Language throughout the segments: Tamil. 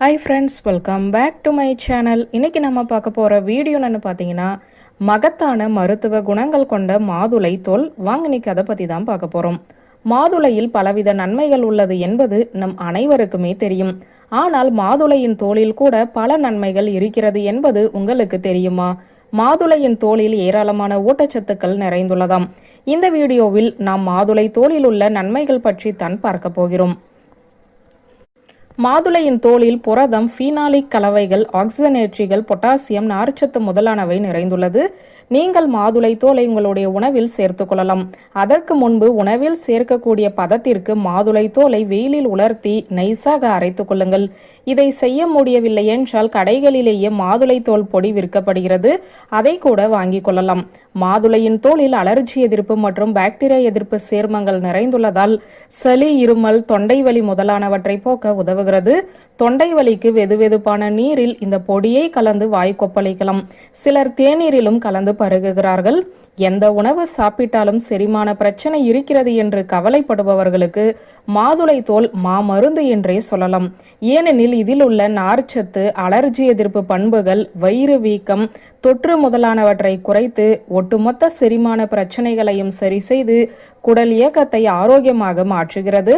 Hi friends welcome back to my channel இன்னைக்கு நம்ம பார்க்க போகிற வீடியோ பார்த்தீங்கன்னா மகத்தான மருத்துவ குணங்கள் கொண்ட மாதுளை தோல். வாங்கினிக்கு அதை பற்றி தான் பார்க்க போகிறோம் மாதுளையில் பலவித நன்மைகள் உள்ளது என்பது நம் அனைவருக்குமே தெரியும். ஆனால் மாதுளையின் தோளில் கூட பல நன்மைகள் இருக்கிறது என்பது உங்களுக்கு தெரியுமா? மாதுளையின் தோலில் ஏராளமான ஊட்டச்சத்துக்கள் நிறைந்துள்ளதாம். இந்த வீடியோவில் நாம் மாதுளை தோலில் உள்ள நன்மைகள் பற்றி தான் பார்க்க போகிறோம். மாதுளையின் தோலில் புரதம் ஃபீனாலிக் கலவைகள் ஆக்சிஜனேற்றிகள் பொட்டாசியம் நார்ச்சத்து முதலானவை நிறைந்துள்ளது. நீங்கள் மாதுளை தோலை உங்களுடைய உணவில் சேர்த்துக் கொள்ளலாம். அதற்கு முன்பு உணவில் சேர்க்கக்கூடிய பதத்திற்கு மாதுளை தோலை வெயிலில் உலர்த்தி நைஸாக அரைத்துக் கொள்ளுங்கள். இதை செய்ய முடியவில்லை என்றால் கடைகளிலேயே மாதுளை தோல் பொடி விற்கப்படுகிறது. அதை கூட வாங்கிக் கொள்ளலாம். மாதுளையின் தோலில் அலர்ஜி எதிர்ப்பு மற்றும் பாக்டீரியா எதிர்ப்பு சேர்மங்கள் நிறைந்துள்ளதால் சளி இருமல் தொண்டை வலி முதலானவற்றை போக்க உதவு உதவுகிறது தொண்டை வலிக்கு வெதுவெதுப்பான நீரில் இந்த பொடியை கலந்து வாய் கொப்பளிக்கலாம். சிலர் தேநீரிலும் கலந்து பருகுகிறார்கள். எந்த உணவு சாப்பிட்டாலும் செரிமான பிரச்சனை இருக்கிறது என்று கவலைப்படுபவர்களுக்கு மாதுளை தோல் மாமருந்து என்றே சொல்லலாம். ஏனெனில் இதில் உள்ள நார்ச்சத்து அலர்ஜி எதிர்ப்பு பண்புகள் வயிறு வீக்கம் தொற்று முதலானவற்றை குறைத்து ஒட்டுமொத்த செரிமான பிரச்சனைகளையும் சரி செய்து குடல் இயக்கத்தை ஆரோக்கியமாக மாற்றுகிறது.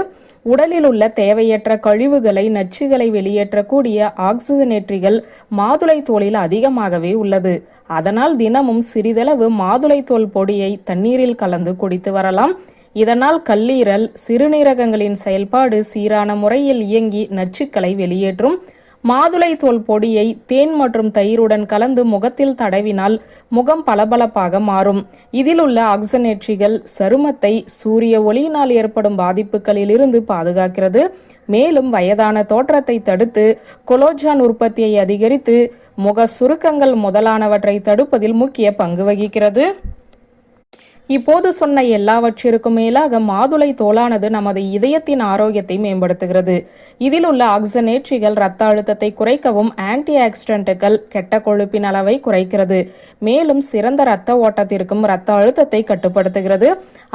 உடலில் உள்ள தேவையற்ற கழிவுகளை நச்சுகளை வெளியேற்றக்கூடிய ஆக்சிஜனேற்றிகள் மாதுளை தோலில் அதிகமாகவே உள்ளது. அதனால் தினமும் சிறிதளவு மாதுளை தோல் பொடியை தண்ணீரில் கலந்து குடித்து வரலாம். இதனால் கல்லீரல் சிறுநீரகங்களின் செயல்பாடு சீரான முறையில் இயங்கி நச்சுக்களை வெளியேற்றும். மாதுளை தோல் பொடியை தேன் மற்றும் தயிருடன் கலந்து முகத்தில் தடவினால் முகம் பளபளப்பாக மாறும். இதில் உள்ள ஆக்சனேற்றிகள் சருமத்தை சூரிய ஒளியினால் ஏற்படும் பாதிப்புகளில் இருந்து பாதுகாக்கிறது. மேலும் வயதான தோற்றத்தை தடுத்து கொலோஜான் உற்பத்தியை அதிகரித்து முக சுருக்கங்கள் முதலானவற்றை தடுப்பதில் முக்கிய பங்கு வகிக்கிறது. இப்போது சொன்ன எல்லாவற்றிற்கும் மேலாக மாதுளை தோலானது நமது இதயத்தின் ஆரோக்கியத்தை மேம்படுத்துகிறது. இதில் உள்ள ஆக்சனேற்றிகள் இரத்த அழுத்தத்தை குறைக்கவும் ஆன்டி ஆக்சிடென்ட்டுகள் கெட்ட கொழுப்பின் அளவை குறைக்கிறது. மேலும் சிறந்த இரத்த ஓட்டத்திற்கும் இரத்த அழுத்தத்தை கட்டுப்படுத்துகிறது.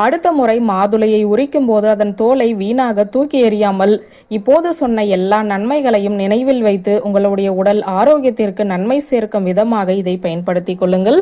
அடுத்த முறை மாதுளையை உரிக்கும் போது அதன் தோலை வீணாக தூக்கி எறியாமல் இப்போது சொன்ன எல்லா நன்மைகளையும் நினைவில் வைத்து உங்களுடைய உடல் ஆரோக்கியத்திற்கு நன்மை சேர்க்கும் விதமாக இதை பயன்படுத்திக் கொள்ளுங்கள்.